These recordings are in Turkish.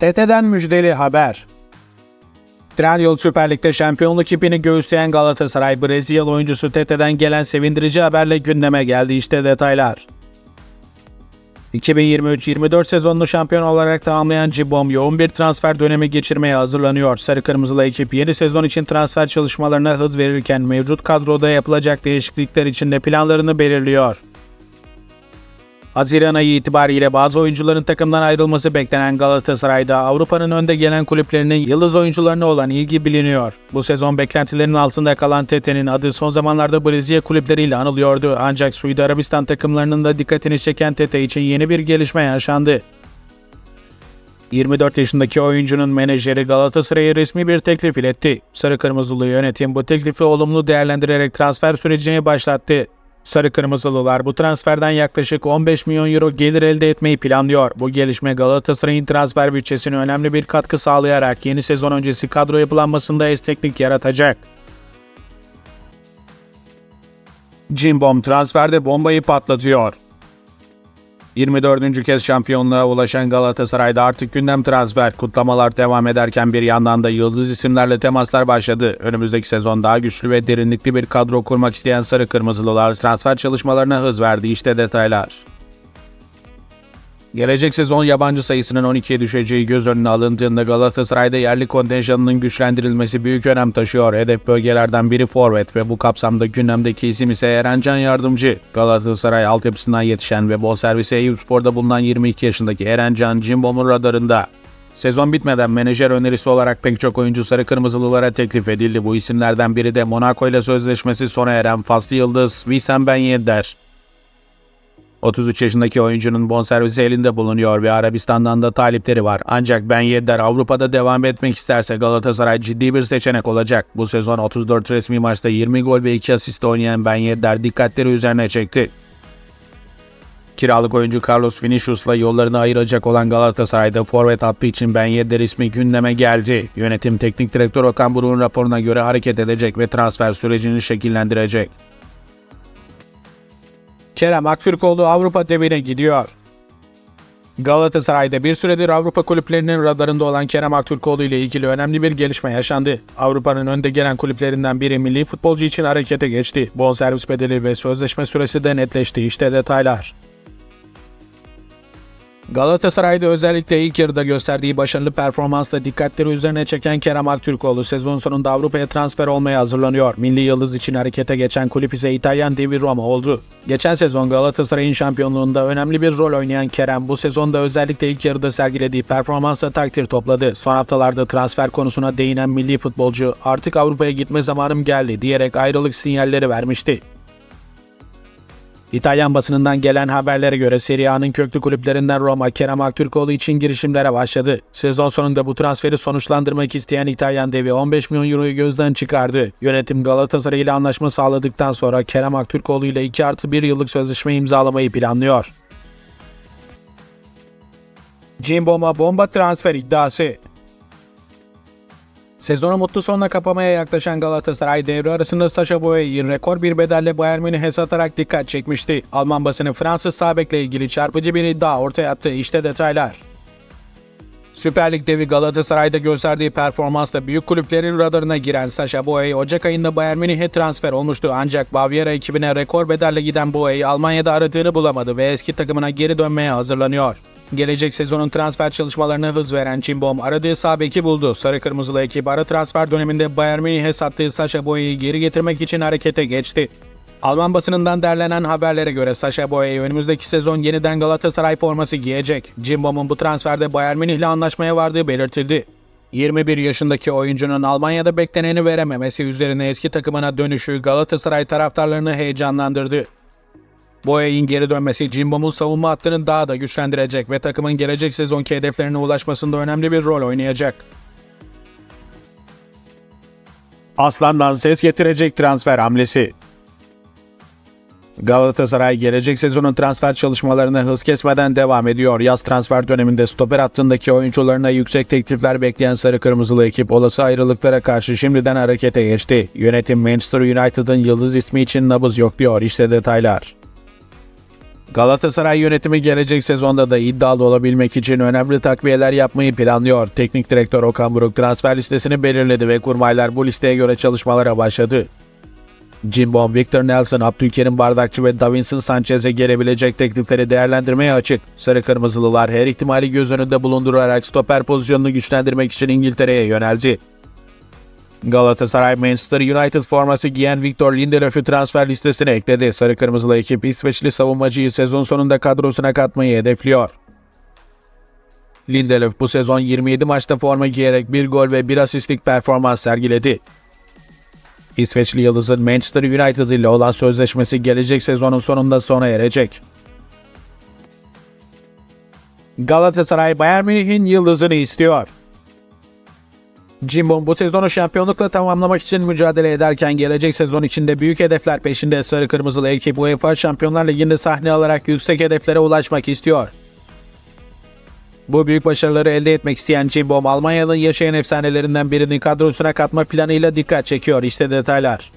TT'den müjdeli haber. Trendyol Süper Lig'de şampiyonluk ipini göğüsleyen Galatasaray, Brezilyalı oyuncusu TT'den gelen sevindirici haberle gündeme geldi. İşte detaylar. 2023-24 sezonunu şampiyon olarak tamamlayan Cibom yoğun bir transfer dönemi geçirmeye hazırlanıyor. Sarı Kırmızılı ekip yeni sezon için transfer çalışmalarına hız verirken mevcut kadroda yapılacak değişiklikler için de planlarını belirliyor. Haziran ayı itibariyle bazı oyuncuların takımdan ayrılması beklenen Galatasaray'da Avrupa'nın önde gelen kulüplerinin yıldız oyuncularına olan ilgi biliniyor. Bu sezon beklentilerin altında kalan Tete'nin adı son zamanlarda Brezilya kulüpleriyle anılıyordu ancak Suudi Arabistan takımlarının da dikkatini çeken Tete için yeni bir gelişme yaşandı. 24 yaşındaki oyuncunun menajeri Galatasaray'a resmi bir teklif iletti. Sarı Kırmızılı yönetim bu teklifi olumlu değerlendirerek transfer sürecini başlattı. Sarı Kırmızılılar bu transferden yaklaşık 15 milyon euro gelir elde etmeyi planlıyor. Bu gelişme Galatasaray'ın transfer bütçesine önemli bir katkı sağlayarak yeni sezon öncesi kadro yapılanmasında esneklik yaratacak. Cimbom transferde bombayı patlatıyor. 24. kez şampiyonluğa ulaşan Galatasaray'da artık gündem transfer kutlamalar devam ederken bir yandan da yıldız isimlerle temaslar başladı. Önümüzdeki sezon daha güçlü ve derinlikli bir kadro kurmak isteyen Sarı Kırmızılılar transfer çalışmalarına hız verdi. İşte detaylar. Gelecek sezon yabancı sayısının 12'ye düşeceği göz önüne alındığında Galatasaray'da yerli kontenjanının güçlendirilmesi büyük önem taşıyor. Hedef bölgelerden biri forvet ve bu kapsamda gündemdeki isim ise Erencan Yardımcı. Galatasaray altyapısından yetişen ve bonservisi Eyüpspor'da bulunan 22 yaşındaki Erencan Cimbom'un radarında. Sezon bitmeden menajer önerisi olarak pek çok oyuncu sarı kırmızılılara teklif edildi. Bu isimlerden biri de Monaco ile sözleşmesi sona eren Faslı Yıldız Wissam Ben Yedder. 33 yaşındaki oyuncunun bonservisi elinde bulunuyor ve Arabistan'dan da talipleri var. Ancak Ben Yedder Avrupa'da devam etmek isterse Galatasaray ciddi bir seçenek olacak. Bu sezon 34 resmi maçta 20 gol ve 2 asist oynayan Ben Yedder dikkatleri üzerine çekti. Kiralık oyuncu Carlos Vinicius'la yollarını ayıracak olan Galatasaray'da forvet hattı için Ben Yedder ismi gündeme geldi. Yönetim teknik direktör Okan Buruk'un raporuna göre hareket edecek ve transfer sürecini şekillendirecek. Kerem Aktürkoğlu Avrupa devine gidiyor. Galatasaray'da bir süredir Avrupa kulüplerinin radarında olan Kerem Aktürkoğlu ile ilgili önemli bir gelişme yaşandı. Avrupa'nın önde gelen kulüplerinden biri milli futbolcu için harekete geçti. Bonservis bedeli ve sözleşme süresi de netleşti. İşte detaylar. Galatasaray'da özellikle ilk yarıda gösterdiği başarılı performansla dikkatleri üzerine çeken Kerem Aktürkoğlu sezon sonunda Avrupa'ya transfer olmaya hazırlanıyor. Milli Yıldız için harekete geçen kulüp ise İtalyan devi Roma oldu. Geçen sezon Galatasaray'ın şampiyonluğunda önemli bir rol oynayan Kerem bu sezonda özellikle ilk yarıda sergilediği performansla takdir topladı. Son haftalarda transfer konusuna değinen milli futbolcu artık Avrupa'ya gitme zamanım geldi diyerek ayrılık sinyalleri vermişti. İtalyan basınından gelen haberlere göre Serie A'nın köklü kulüplerinden Roma, Kerem Aktürkoğlu için girişimlere başladı. Sezon sonunda bu transferi sonuçlandırmak isteyen İtalyan devi 15 milyon euroyu gözden çıkardı. Yönetim Galatasaray ile anlaşma sağladıktan sonra Kerem Aktürkoğlu ile 2 artı 1 yıllık sözleşme imzalamayı planlıyor. Cimbom'a bomba transfer iddiası Sezonu mutlu sonla kapamaya yaklaşan Galatasaray devre arasında Sacha Boey'i rekor bir bedelle Bayern Münih'e satarak dikkat çekmişti. Alman basını Fransız sağ bekle ilgili çarpıcı bir iddia ortaya attı. İşte detaylar. Süper Lig devi Galatasaray'da gösterdiği performansla büyük kulüplerin radarına giren Sacha Boey, Ocak ayında Bayern Münih'e transfer olmuştu ancak Bavyera ekibine rekor bedelle giden Boey, Almanya'da aradığını bulamadı ve eski takımına geri dönmeye hazırlanıyor. Gelecek sezonun transfer çalışmalarına hız veren Cimbom aradığı sağ beki buldu. Sarı Kırmızılı ekip ara transfer döneminde Bayern Münih'e sattığı Sacha Boey'i geri getirmek için harekete geçti. Alman basınından derlenen haberlere göre Sacha Boey önümüzdeki sezon yeniden Galatasaray forması giyecek. Cimbom'un bu transferde Bayern Münih'le anlaşmaya vardığı belirtildi. 21 yaşındaki oyuncunun Almanya'da bekleneni verememesi üzerine eski takımına dönüşü Galatasaray taraftarlarını heyecanlandırdı. Boya'nın geri dönmesi Cimbom'un savunma hattını daha da güçlendirecek ve takımın gelecek sezonki hedeflerine ulaşmasında önemli bir rol oynayacak. Aslan'dan ses getirecek transfer hamlesi. Galatasaray gelecek sezonun transfer çalışmalarına hız kesmeden devam ediyor. Yaz transfer döneminde stoper hattındaki oyuncularına yüksek teklifler bekleyen sarı kırmızılı ekip olası ayrılıklara karşı şimdiden harekete geçti. Yönetim Manchester United'ın yıldız ismi için nabız yok diyor. İşte detaylar. Galatasaray yönetimi gelecek sezonda da iddialı olabilmek için önemli takviyeler yapmayı planlıyor. Teknik direktör Okan Buruk transfer listesini belirledi ve kurmaylar bu listeye göre çalışmalara başladı. Cimbom, Victor Nelson, Abdülkerim Bardakçı ve Davinson Sanchez'e gelebilecek teklifleri değerlendirmeye açık. Sarı Kırmızılılar her ihtimali göz önünde bulundurarak stoper pozisyonunu güçlendirmek için İngiltere'ye yöneldi. Galatasaray Manchester United forması giyen Victor Lindelöf'ü transfer listesine ekledi. Sarı Kırmızılı ekip İsveçli savunmacıyı sezon sonunda kadrosuna katmayı hedefliyor. Lindelöf bu sezon 27 maçta forma giyerek bir gol ve bir asistlik performans sergiledi. İsveçli Yıldız'ın Manchester United ile olan sözleşmesi gelecek sezonun sonunda sona erecek. Galatasaray Bayern Münih'in yıldızını istiyor. Cimbom bu sezonu şampiyonlukla tamamlamak için mücadele ederken gelecek sezon içinde büyük hedefler peşinde Sarı Kırmızılı ekip UEFA Şampiyonlar Ligi'nde sahne alarak yüksek hedeflere ulaşmak istiyor. Bu büyük başarıları elde etmek isteyen Cimbom, Almanya'nın yaşayan efsanelerinden birini kadrosuna katma planıyla dikkat çekiyor. İşte detaylar.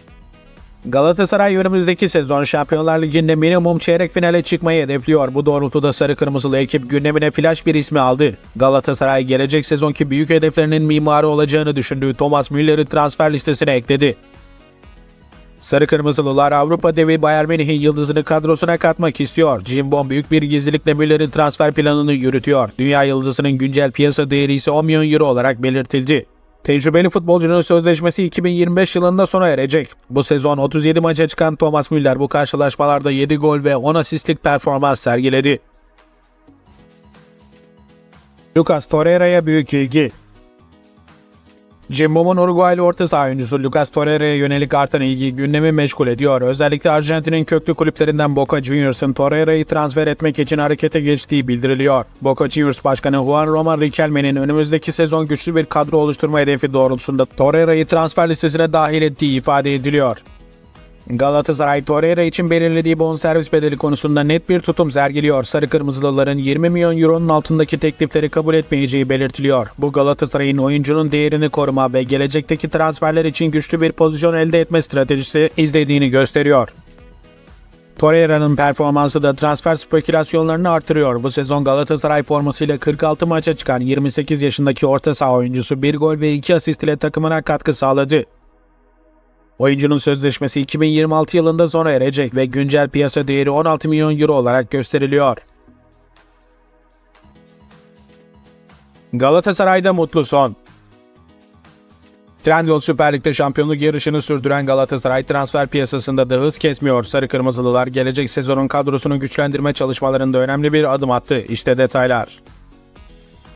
Galatasaray önümüzdeki sezon Şampiyonlar Ligi'nde minimum çeyrek finale çıkmayı hedefliyor. Bu doğrultuda sarı kırmızılı ekip gündemine flash bir ismi aldı. Galatasaray gelecek sezonki büyük hedeflerinin mimarı olacağını düşündüğü Thomas Müller'i transfer listesine ekledi. Sarı Kırmızılılar Avrupa devi Bayern Münih'in yıldızını kadrosuna katmak istiyor. Cimbom büyük bir gizlilikle Müller'in transfer planını yürütüyor. Dünya yıldızının güncel piyasa değeri ise 10 milyon euro olarak belirtildi. Tecrübeli futbolcunun sözleşmesi 2025 yılında sona erecek. Bu sezon 37 maça çıkan Thomas Müller bu karşılaşmalarda 7 gol ve 10 asistlik performans sergiledi. Lucas Torreira'ya büyük ilgi. Cimbom'un Uruguaylı orta saha oyuncusu Lucas Torreira'ya yönelik artan ilgi gündemi meşgul ediyor. Özellikle Arjantin'in köklü kulüplerinden Boca Juniors'ın Torreira'yı transfer etmek için harekete geçtiği bildiriliyor. Boca Juniors Başkanı Juan Roman Riquelme'nin önümüzdeki sezon güçlü bir kadro oluşturma hedefi doğrultusunda Torreira'yı transfer listesine dahil ettiği ifade ediliyor. Galatasaray Torreira için belirlediği bonservis bedeli konusunda net bir tutum sergiliyor. Sarı Kırmızılıların 20 milyon euronun altındaki teklifleri kabul etmeyeceği belirtiliyor. Bu Galatasaray'ın oyuncunun değerini koruma ve gelecekteki transferler için güçlü bir pozisyon elde etme stratejisi izlediğini gösteriyor. Torreira'nın performansı da transfer spekülasyonlarını artırıyor. Bu sezon Galatasaray formasıyla 46 maça çıkan 28 yaşındaki orta saha oyuncusu bir gol ve 2 asist ile takımına katkı sağladı. Oyuncunun sözleşmesi 2026 yılında sona erecek ve güncel piyasa değeri 16 milyon euro olarak gösteriliyor. Galatasaray'da mutlu son. Trendyol Süper Lig'de şampiyonluk yarışını sürdüren Galatasaray transfer piyasasında da hız kesmiyor. Sarı Kırmızılılar gelecek sezonun kadrosunu güçlendirme çalışmalarında önemli bir adım attı. İşte detaylar.